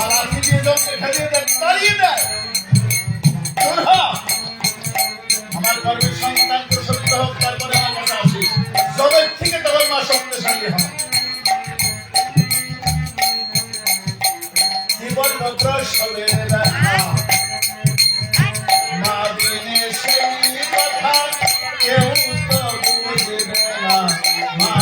মালা থেকে জমকে ফেলিয়ে দেয় তাড়িয়ে দেয় আমার গর্বের সন্তান প্রসবিত হোক তারপরে আমার কথা আসিস জবের থেকে তখন মা শক্তিশালী হয় জীবন প্রসবের না দিনে সেই কথা কেউ তো বুঝবে না মা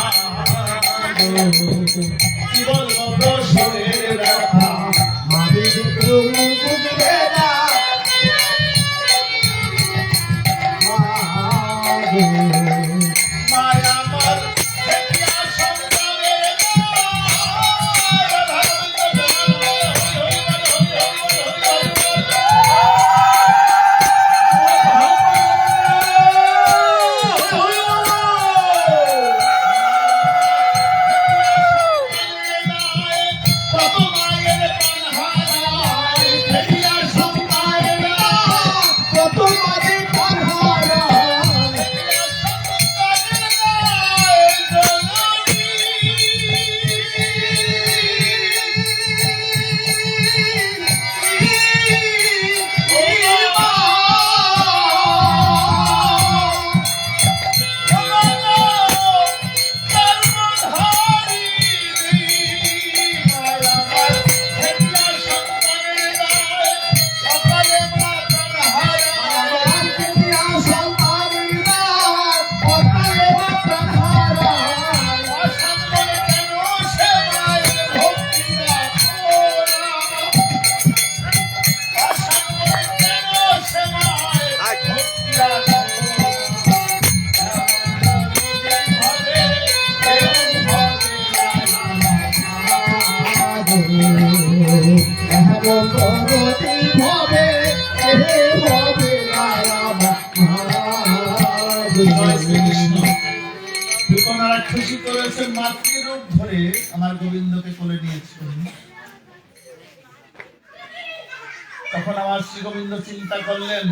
তখন আমার শ্রী গোবিন্দ চিন্তা করলেন,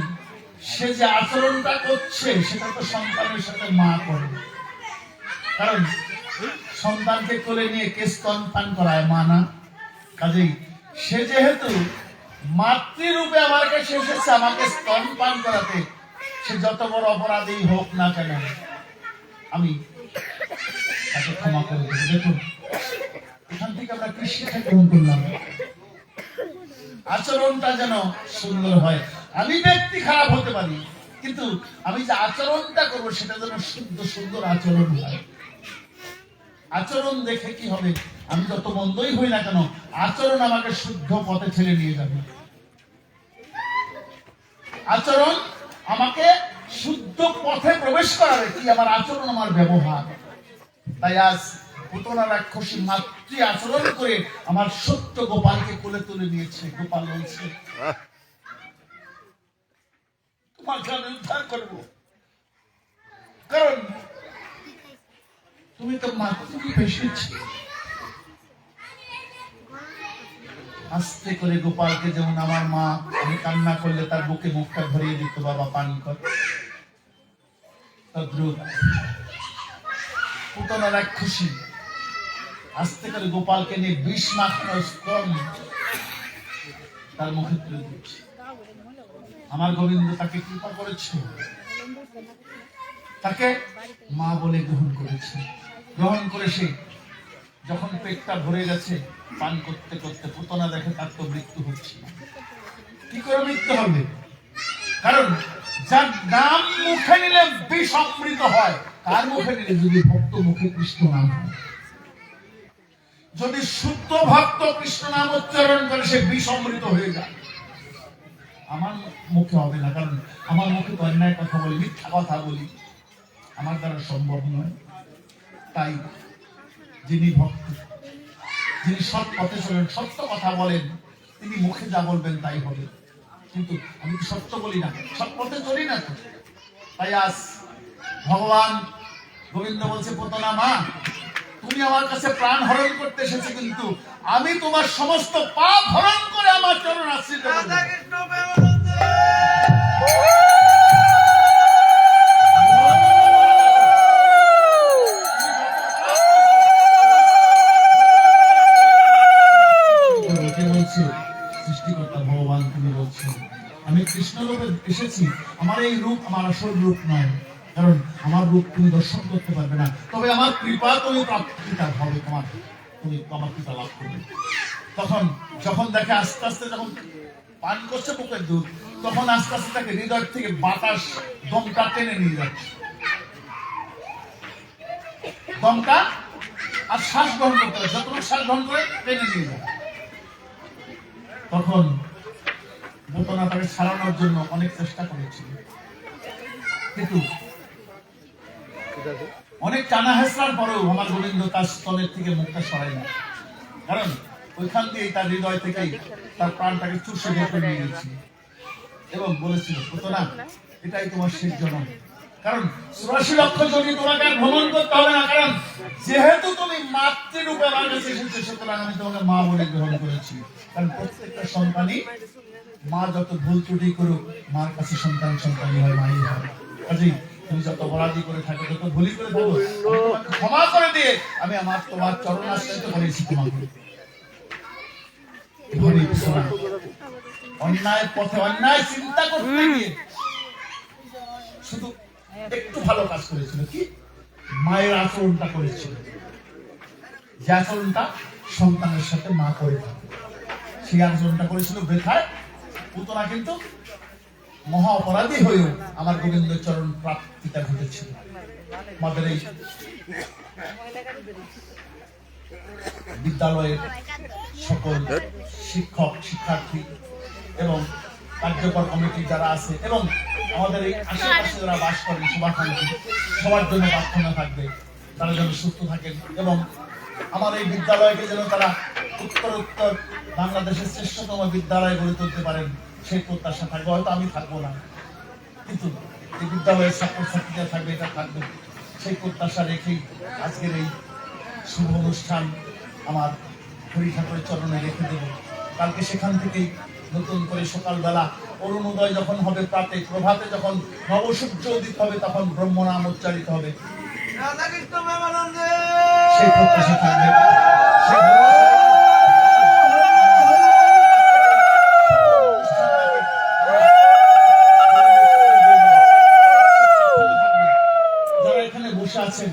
সে যে আচরণটা করছে, সেটা তো সন্তানের সাথে মা করে। কারণ সন্তানকে কোলে নিয়ে কে স্তন করায় মা না। কাজেই সে যেহেতু মাতৃরূপে আমার কাছে এসেছে আমাকে স্তন পান করাতে সে যত বড় অপরাধী হোক না কেন, আমি তাকে ক্ষমা করে দেখুন আচরণটা যেন সুন্দর হয়। আমি ব্যক্তি খারাপ হতে পারি, কিন্তু আমি যে আচরণটা করব সেটা যেন শুদ্ধ, সুন্দর আচরণ হয়। আচরণ দেখে কি হবে? আমি যত মন্দই হই না কেন, আচরণ আমাকে শুদ্ধ পথে ঠেলে নিয়ে যাবে। আচরণ আমাকে শুদ্ধ পথে প্রবেশ করাবে, কি আমার আচরণ, আমার ব্যবহার। তাই আজ পুতনা রাক্ষসী মাতৃ আচরণ করে আমার সত্য গোপালকে কোলে তুলে নিয়েছে গোপাল বলছে তোমাকে আমি উদ্ধার করব। কারণ তুমি তো মাতৃ এসেছি আস্তে করে গোপালকে যেমন আমার মা আমি কান্না করলে তার বুকে মুখটা ভরিয়ে দিত বাবা পান কর। তদ্রুপ পুতনার এক আস্তে করে গোপালকে নিয়ে বিষ স্তন তার মুখে তুলে দিচ্ছে। আমার গোবিন্দ তাকে কৃপা করেছে। তাকে মা বলে গ্রহণ করেছে। গ্রহণ করে সে যখন পেটটা ভরে গেছে, পান করতে করতে পুতনা দেখে তার তো মৃত্যু হচ্ছে কি করে মৃত্যু হবে? কারণ যার নাম মুখে নিলে বিষ অমৃত হয়, তার মুখে নিলে যদি ভক্ত মুখে কৃষ্ণ নাম হয়। যদি শুদ্ধ ভক্ত কৃষ্ণ নাম উচ্চারণ করে, সে বিষ অমৃত হয়ে যায়। আমার মুখে হবে না, কারণ আমার মুখে অন্যায় কথা বলি, মিথ্যা কথা বলি, আমার দ্বারা সম্ভব নয়। তাই যিনি ভক্ত, যিনি সৎ পথে চলেন, সত্য কথা বলেন, তিনি মুখে যা বলবেন তাই হবে। কিন্তু আমি তো সত্য বলি না, সৎ পথে চলি না তো। তাই আজ ভগবান গোবিন্দ বলছে পোতনা মা তুমি আমার কাছে প্রাণ হরণ করতে এসেছ কিন্তু আমি তোমার সমস্ত পাপ হরণ করে আমার চরণ আশ্রিত সৃষ্টিকর্তা ভগবান তুমি বলছো আমি কৃষ্ণ রূপে এসেছি আমার এই রূপ আমার আসল রূপ নয় কারণ রূপ তুমি দর্শন করতে পারবে না। তবে আমার কৃপা তুমি প্রাপ্তিটা হবে তোমার, তুমি আমার কৃপা লাভ করবে। তখন, যখন দেখে আস্তে আস্তে যখন পান করছে বুকের দুধ, তখন আস্তে আস্তে তাকে হৃদয় থেকে বাতাস, দমকা টেনে নিয়ে যাচ্ছে। দমকা আর শ্বাস গ্রহণ করতে হবে যতটুকু শ্বাস গ্রহণ করে টেনে নিয়ে যাবে তখন বোতনা তাকে ছাড়ানোর জন্য অনেক চেষ্টা করেছিল। কিন্তু অনেক টানা হেসরার পরেও আমার গোবিন্দ তার স্তনের থেকে মুখটা সরাই না। কারণ ওইখান দিয়ে তার হৃদয় থেকেই তার প্রাণটাকে চুষে বের নিয়ে গেছিল এবং বলেছিল বোতনা এটাই তোমার শেষ জন্ম। কারণ চুরাশি লক্ষ জমি তোমাকে ভ্রমণ করতে হবে না, কারণ যেহেতু তুমি মাতৃরূপে আমার কাছে এসেছ, সুতরাং আমি তোমাকে মা বলে গ্রহণ করেছি। কারণ প্রত্যেকটা সন্তানই মা যত ভুল ত্রুটি করুক, মার কাছে সন্তান সন্তানই হয় মাই হয়। কাজেই তুমি যত অপরাধী করে থাকো যত ভুলি করে থাকো ক্ষমা করে দিয়ে আমি আমার তোমার চরণ তোমাকে। অন্যায় পথে অন্যায় চিন্তা করতে গিয়ে শুধু একটু ভালো কাজ করেছিল কি? মায়ের আচরণটা করেছিল। যে আচরণটা সন্তানের সাথে মা করে থাকে সেই আচরণটা করেছিল বৃথায়। পুতনা কিন্তু মহা অপরাধী হয়েও আমার গোবিন্দ চরণ প্রাপ্তিটা ঘটেছিল। আমাদের এই বিদ্যালয়ের সকল শিক্ষক, শিক্ষার্থী এবং কার্যকর কমিটি যারা আছে এবং আমাদের এই আশেপাশে যারা বাস করেন শুভাকাঙ্ক্ষী সবার জন্য প্রার্থনা থাকবে। তারা যেন সুস্থ থাকেন এবং আমার এই বিদ্যালয়কে যেন তারা উত্তর উত্তর বাংলাদেশের শ্রেষ্ঠতম বিদ্যালয় গড়ে তুলতে পারেন। সেই প্রত্যাশা থাকবে হয়তো আমি থাকব না। কিন্তু এই বিদ্যালয়ের ছাত্রছাত্রীরা থাকবে এটা থাকবে। সেই প্রত্যাশা রেখেই আজকের এই শুভ অনুষ্ঠান আমার হরি ঠাকুরের চরণে রেখে দেব। কালকে সেখান থেকেই নতুন করে সকালবেলা অরুণোদয় যখন হবে প্রাতে প্রভাতে যখন নবসূর্য উদিত হবে তখন ব্রহ্ম নাম উচ্চারিত হবে। সেই প্রত্যাশা থাকবে যারা এখানে বসে আছেন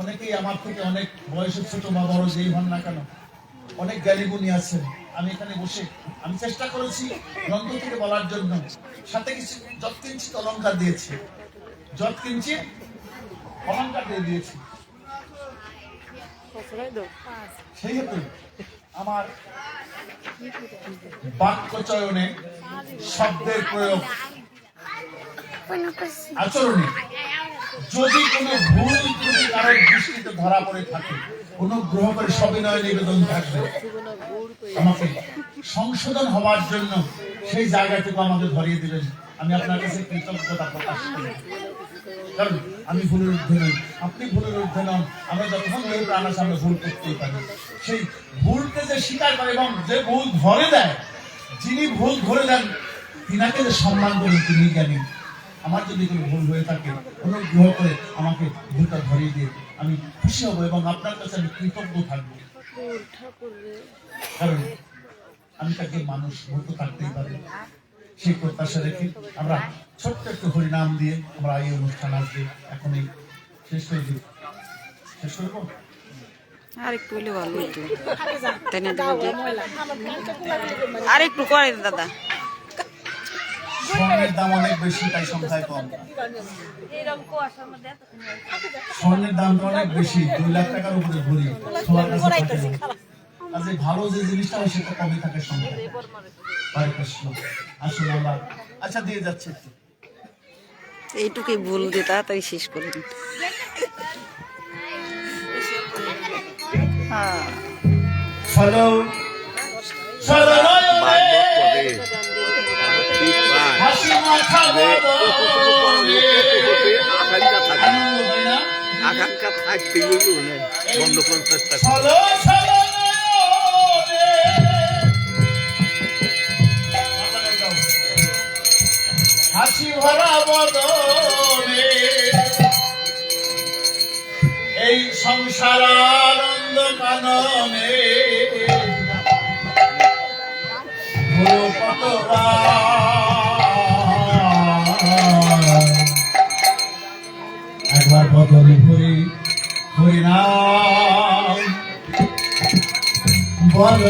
অনেকেই আমার থেকে অনেক বয়সের ছোট বা বড় যেই হন না কেন, অনেক জ্ঞানীগুণী আছেন আমি এখানে বসে, আমি চেষ্টা করেছি গ্রন্থ থেকে বলার জন্য। সাথে কিছু যত কিঞ্চিত অলঙ্কার দিয়েছি। যত কিঞ্চিত অলঙ্কার দিয়ে দিয়েছি। সেই হেতু আমার বাক্য চয়নে শব্দের প্রয়োগ, আচরণে যদি কোনো ভুল ত্রুটি কারোর দৃষ্টিতে ধরা পড়ে থাকে অনুগ্রহ করে সবিনয় নিবেদন থাকবে। আমাকে সংশোধন হওয়ার জন্য সেই জায়গাটুকু আমাকে ধরিয়ে দিলেন। আমি আপনার কাছে কৃতজ্ঞতা প্রকাশ করি। কারণ আমি ভুলের ঊর্ধ্বে নই। আপনি ভুলের ঊর্ধ্বে নন। আমরা যতক্ষণ ধরে প্রাণের সামনে ভুল করতেই পারি। সেই ভুলকে যে স্বীকার করে এবং যে ভুল ধরে দেয়, যিনি ভুল ধরে দেন, তিনাকে যে সম্মান করেন, তিনি জ্ঞানী। আমার যদি কোনো ভুল হয়ে থাকে অনুগ্রহ করে আমাকে ভুলটা ধরিয়ে দিয়ে আমি খুশি হব এবং আপনার কাছে আমি কৃতজ্ঞ থাকব। কারণ আমি তাকে মানুষ ভুল তো থাকতেই পারে। সেই প্রত্যাশা রেখে আমরা ছোট্ট একটু হরিনাম দিয়ে আমরা এই অনুষ্ঠান আসবে এখনই শেষ হয়ে দিই। শেষ করব? আর একটু হলে ভালো হতো। তাই না দাদা আর করে দাদা। স্বর্ণের দাম অনেক বেশি তাই সংখ্যায় কম। স্বর্ণের দামটা অনেক বেশি দুই লাখ টাকার উপরে ঘুরি কাছে কাজে ভালো যে জিনিসটা হয় সেটা কমই থাকে সংখ্যা হরে কৃষ্ণ আসুন আচ্ছা দিয়ে যাচ্ছে একটু। এইটুকুই ভুল দিয়ে তাড়াতাড়ি শেষ করে। দিন হ্যাঁ আকাঙ্ক্ষা থাকতে বন্ধ করার চেষ্টা হাসি ভরা বদনে। এই সংসার আনন্দ কাননে। কতবার বদল ভরি হরি নাম বল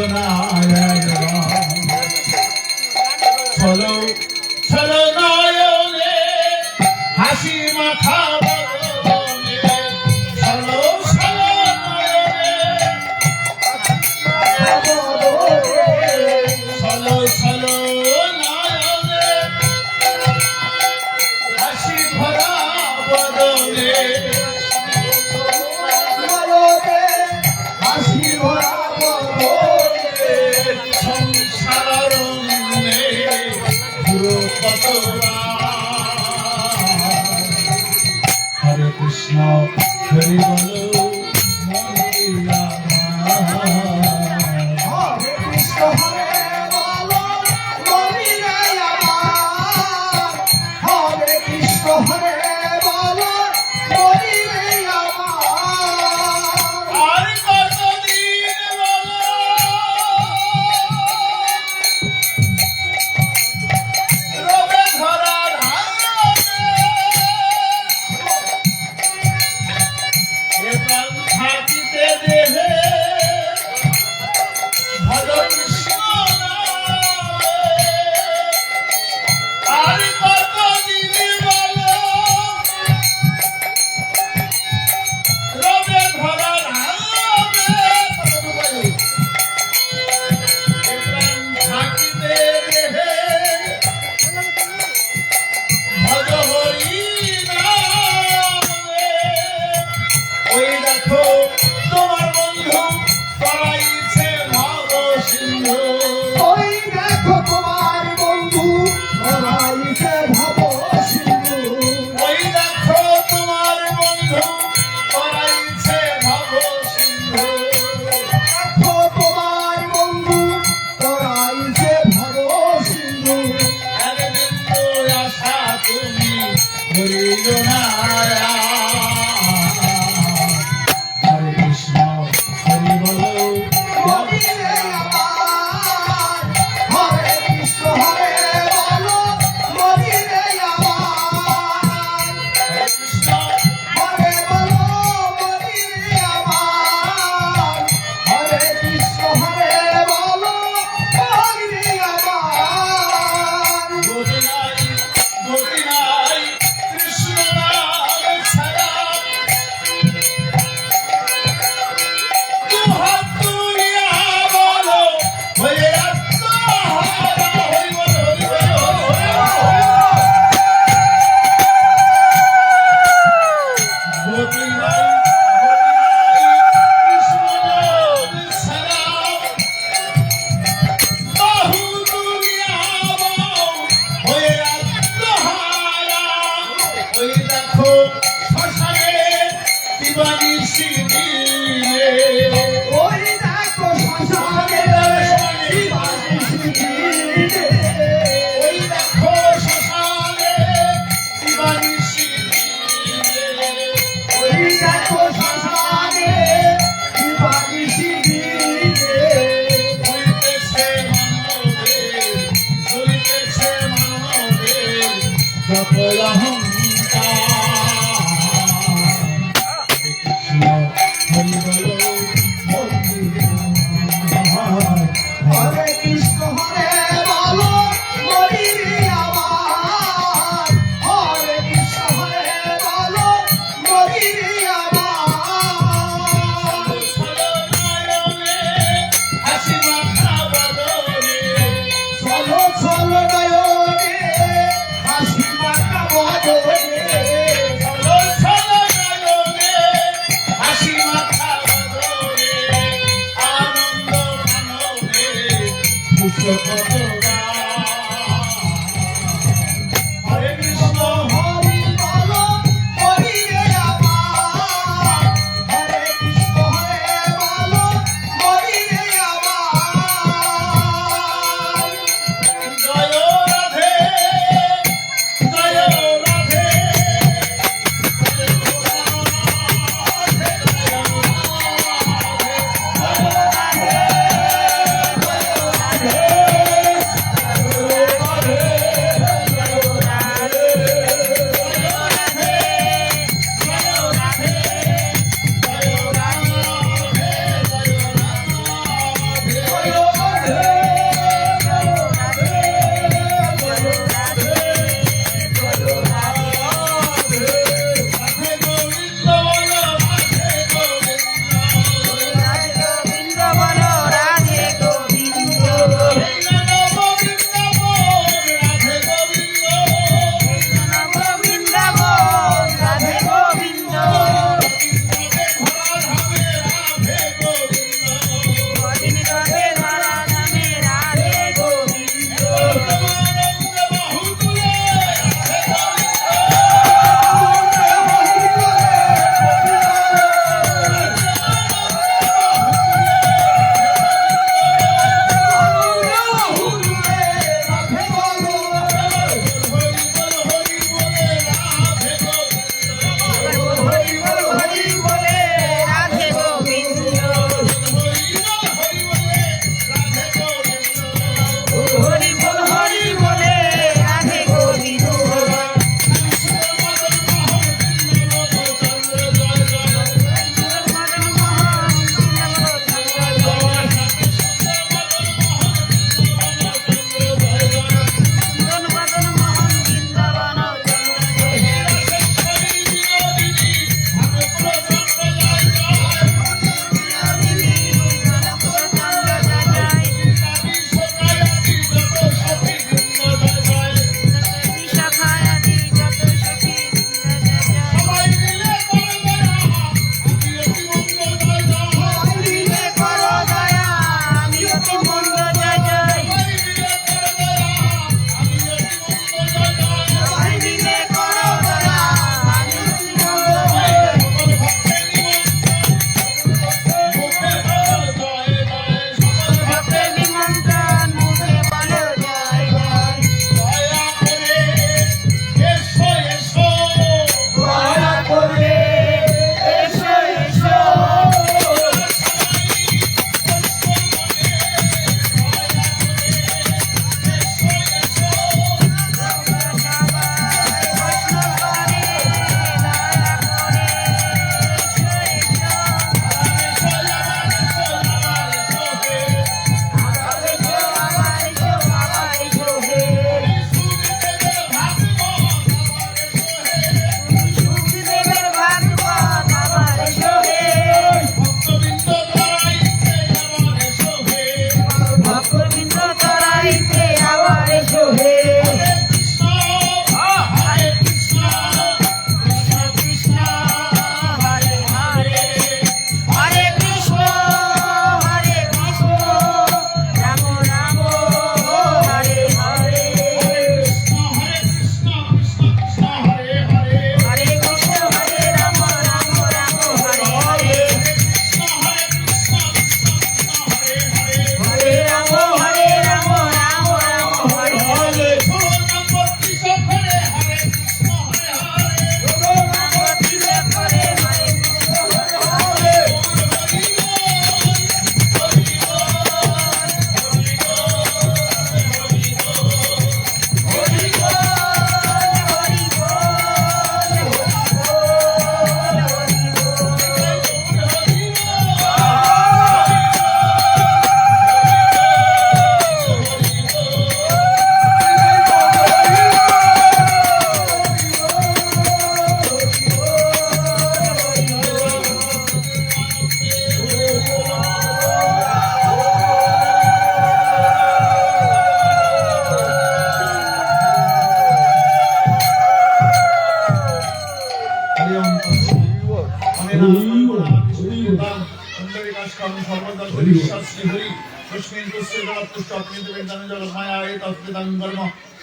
রাখো শ্মশানে দিবানি সিঁড়ি ওই রাখো শ্মশানে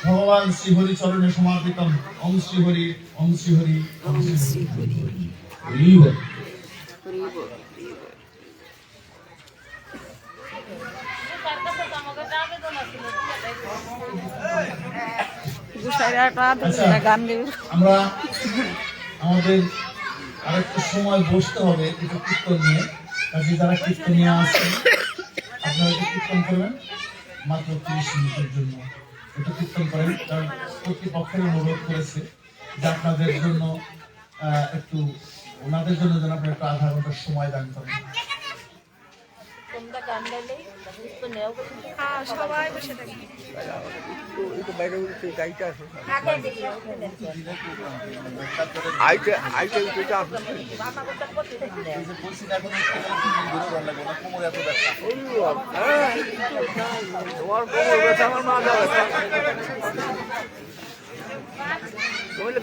ভগবান শ্রী হরি চরণে সমার্পিতম ওম শ্রী হরি ওম শ্রী হরি ওম শ্রী হরি হরি বল। হরি বল, হরি বল। গুসাইরা একটা। গান দেবে আমরা আমাদের আরেকটু সময় বসতে হবে কিছু কীর্তন নিয়ে কাজে যারা কীর্তন নিয়ে আসছেন আপনারা কীর্তন করবেন মাত্র তিরিশ মিনিটের জন্য। একটু কীর্তন করেন। কারণ কর্তৃপক্ষের অনুরোধ করেছে যে আপনাদের জন্য একটু ওনাদের জন্য যেন আপনারা একটু আধা ঘণ্টার সময় দান করেন। আইটা আইটা এটা তোমার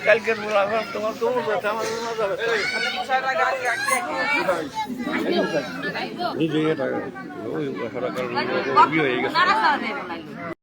কালকের বলা তোমার কোমর ব্যথা আমার মা যাবে